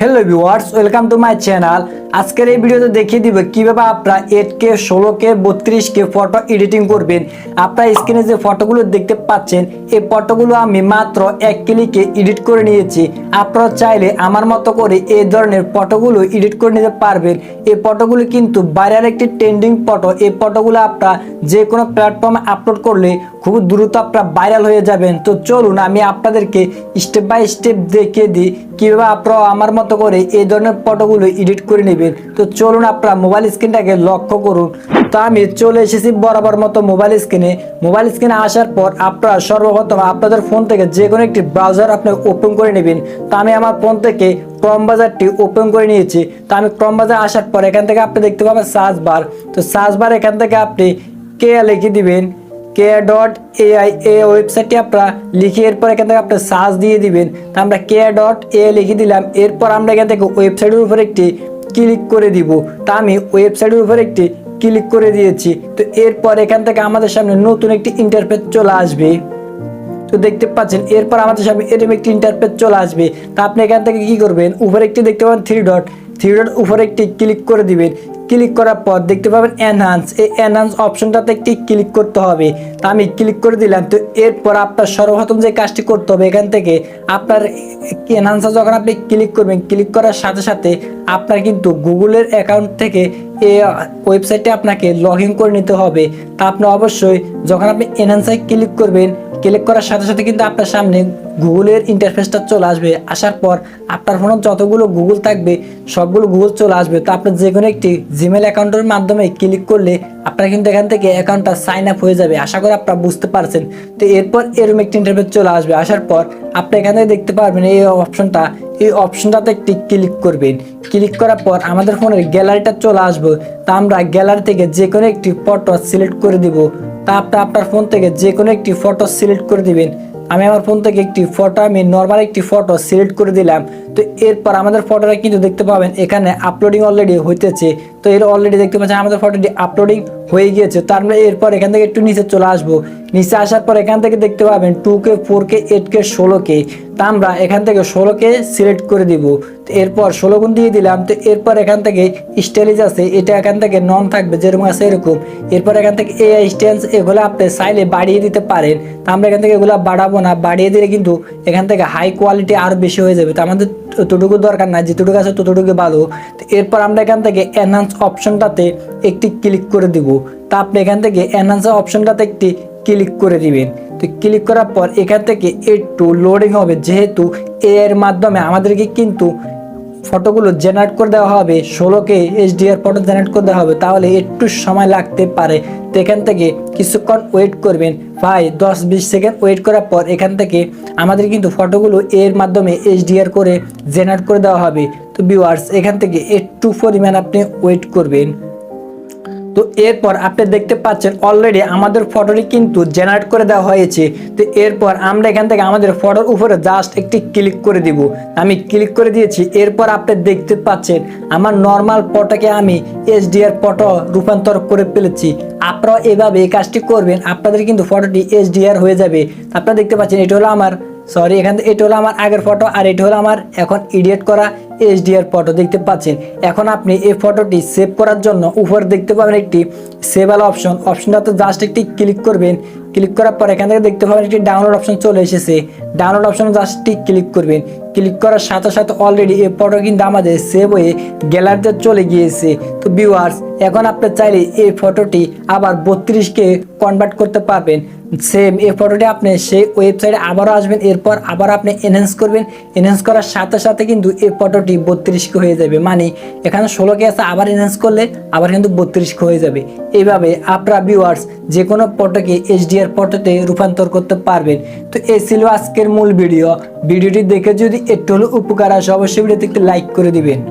hello viewers welcome to my channel আজকের এই ভিডিওতে দেখিয়ে দিব কীভাবে আপনারা এইট কে ষোলো কে বত্রিশ কে ফটো এডিটিং করবেন। আপনারা স্ক্রিনে যে ফটোগুলো দেখতে পাচ্ছেন, এই ফটোগুলো আমি মাত্র এক ক্লিকে এডিট করে নিয়েছি। আপনারা চাইলে আমার মতো করে এই ধরনের ফটোগুলো এডিট করে নিতে পারবেন। এই ফটোগুলো কিন্তু বাইরের একটি ট্রেন্ডিং ফটো এই ফটোগুলো আপনারা যে কোনো প্ল্যাটফর্মে আপলোড করলে খুব দ্রুত আপনারা ভাইরাল হয়ে যাবেন। তো চলুন আমি আপনাদেরকে স্টেপ বাই স্টেপ দেখিয়ে দিই কীভাবে আপনারা আমার মতো করে এই ধরনের ফটোগুলো এডিট করে নেবেন। তো চলুন আপনারা মোবাইল স্ক্রিনটাকে লক্ষ্য করুন। তো আমি চলে এসেছি বরাবর মতো মোবাইল স্ক্রিনে মোবাইল স্ক্রিনে আসার পর আপনারা সর্বপ্রথম আপনাদের ফোন থেকে যে কোনো একটি ব্রাউজার আপনি ওপেন করে নেবেন। তো আমি আমার ফোন থেকে ক্রম বাজারটি ওপেন করে নিয়েছি। তো আমি ক্রম বাজার আসার পর এখান থেকে আপনি দেখতে পাবেন সার্চ বার তো সার্চ বার এখান থেকে আপনি কে লিখে দিবেন। কে ডট এআই এ ওয়েবসাইটটি আপনারা লিখে এরপর এখান থেকে আপনার সার্চ দিয়ে দিবেন। তো আমরা কে ডট এ লিখে দিলাম। এরপর আমরা এখান থেকে ওয়েবসাইটের উপর একটি ক্লিক করে দিব। তা আমি ওয়েবসাইটের উপর একটি ক্লিক করে দিয়েছি। তো এরপর এখান থেকে আমাদের সামনে নতুন একটি ইন্টারফেস চলে আসবে। তো দেখতে পাচ্ছেন, এরপর আমাদের সামনে এরকম একটি ইন্টারফেস চলে আসবে। তা আপনি এখান থেকে কি করবেন? উপরে একটি দেখতে পাবেন থ্রি ডট থ্রি উপরে একটি ক্লিক করে দিবেন। ক্লিক করার পর দেখতে পাবেন এনহান্স এই এনহান্স অপশনটাতে একটি ক্লিক করতে হবে। তা আমি ক্লিক করে দিলাম, তো এরপর আপনার সর্বপ্রথম যে কাজটি করতে হবে এখান থেকে আপনার এনহান্সে যখন আপনি ক্লিক করবেন, ক্লিক করার সাথে সাথে আপনার কিন্তু গুগলের অ্যাকাউন্ট থেকে এই ওয়েবসাইটে আপনাকে লগ করে নিতে হবে। তা আপনি অবশ্যই যখন আপনি এনহান্সে ক্লিক করবেন ক্লিক করার সাথে সাথে কিন্তু আপনার সামনে গুগলের ইন্টারফেসটা চলে আসবে। আসার পর আপনার ফোনে যতগুলো গুগল থাকবে, সবগুলো গুগল চলে আসবে। তো আপনার যে কোনো একটি জিমেল অ্যাকাউন্টের মাধ্যমে ক্লিক করলে আপনার কিন্তু এখান থেকে অ্যাকাউন্টটা সাইন আপ হয়ে যাবে। আশা করি আপনারা বুঝতে পারছেন। তো এরপর এরকম একটি ইন্টারফেস চলে আসবে। আসার পর আপনি এখান থেকে দেখতে পারবেন এই অপশনটা এই অপশনটাতে একটি ক্লিক করবেন। ক্লিক করার পর আমাদের ফোনের গ্যালারিটা চলে আসবে। তা আমরা গ্যালারি থেকে যে কোনো একটি ফটো সিলেক্ট করে দিব। তা আপনি আপনার ফোন থেকে যে কোনো একটি ফটো সিলেক্ট করে দিবেন। আমি আমার ফোন থেকে একটি ফটো আমি নর্মাল একটি ফটো সিলেক্ট করে দিলাম। তো এরপর আমাদের ফটোটা কিন্তু দেখতে পাবেন, এখানে আপলোডিং অলরেডি হইতেছে। তো এর অলরেডি দেখতে পাচ্ছেন, আমাদের ফটোটি আপলোডিং হয়ে গিয়েছে। তো আমরা এরপর এখান থেকে একটু নিচে চলে আসব। নিচে আসার পর এখান থেকে দেখতে পাবেন two K four K eight K ষোলো কে তা আমরা এখান থেকে ষোলো কে সিলেক্ট করে দিব। এরপর ষোলো গুণ দিয়ে দিলাম, তো এরপর এখান থেকে স্টাইলিজ আছে, এটা এখান থেকে নন থাকবে, যেরকম আছে এরকম। এরপর এখান থেকে এআই স্ট্যান্স এগুলো আপনি চাইলে বাড়িয়ে দিতে পারেন। তা আমরা এখান থেকে এগুলো বাড়াবো না, বাড়িয়ে দিলে কিন্তু এখান থেকে হাই কোয়ালিটি আরও বেশি হয়ে যাবে। তো আমাদের ততটুকু দরকার না যেটুকু আছে ততটুকু ভালো। তো এরপর আমরা এখান থেকে এনহান্স অপশনটাতে একটি ক্লিক করে দিব। তা আপনি এখান থেকে এনহান্স অপশনটাতে একটি ক্লিক করে দিবেন। তো ক্লিক করার পর এখান থেকে একটু লোডিং হবে। যেহেতু এর মাধ্যমে আমাদেরকে কিন্তু ফটোগুলো জেনারেট করে দেওয়া হবে, ষোলোকে এইচডিআর ফটো জেনারেট করে দেওয়া হবে, তাহলে একটু সময় লাগতে পারে। তো এখান থেকে কিছুক্ষণ ওয়েট করবেন। প্রায় দশ বিশ সেকেন্ড ওয়েট করার পর এখান থেকে আমাদের কিন্তু ফটোগুলো এর মাধ্যমে এইচডিআর করে জেনারেট করে দেওয়া হবে। তো ভিউয়ার্স এখান থেকে একটু পরিমাণ আপনি ওয়েট করবেন। তো এরপর আপনি দেখতে পাচ্ছেন অলরেডি আমাদের ফটোটি কিন্তু জেনারেট করে দেওয়া হয়েছে। তো এরপর আমরা এখান থেকে আমাদের ফটোর উপরে জাস্ট একটি ক্লিক করে দিব। আমি ক্লিক করে দিয়েছি, এরপর আপনি দেখতে পাচ্ছেন আমার নর্মাল ফটোকে আমি এইচডিআর ফটো রূপান্তর করে ফেলেছি। আপনারাও এভাবে এই কাজটি করবেন, আপনাদের কিন্তু ফটোটি এইচডিআর হয়ে যাবে। আপনারা দেখতে পাচ্ছেন, এটা হলো আমার সরি এখান থেকে এটা হলো আমার আগের ফটো আর এটা হলো আমার এখন এডিট করা। এইচডিআর ফটো দেখতে পাচ্ছেন। এখন আপনি এই ফটোটি সেভ করার জন্য উপরে দেখতে পাবেন একটি সেভ আল অপশন অপশনটাতে জাস্ট একটি ক্লিক করবেন। ক্লিক করার পর এখান থেকে দেখতে পাবেন একটি ডাউনলোড অপশন চলে এসেছে। ডাউনলোড অপশনে জাস্ট ক্লিক করবেন। ক্লিক করার সাথে সাথে অলরেডি এই ফটো কিন্তু আমাদের সেভ হয়ে গ্যালারিতে চলে গিয়েছে। তো ভিউয়ার্স এখন আপনি চাইলে এই ফটোটি আবার বত্রিশকে কনভার্ট করতে পারবেন। সেম এই ফটোটি আপনি সেই ওয়েবসাইটে আবারও আসবেন। এরপর আবার আপনি এনহ্যান্স করবেন। এনহ্যান্স করার সাথে সাথে কিন্তু এই ফটোটি বত্রিশকে হয়ে যাবে? মানে এখানে ষোলোকে আছে, আবার এনহ্যান্স করলে আবার কিন্তু বত্রিশকে হয়ে যাবে। এইভাবে আপনারা ভিউয়ার্স যে কোনো পটোকে এইচডিআর পটোতে রূপান্তর করতে পারবেন। তো এই ছিল আজকের মূল ভিডিও ভিডিওটি দেখে যদি একটু হলেও উপকার আসে, অবশ্যই ভিডিওতে একটু লাইক করে দিবেন।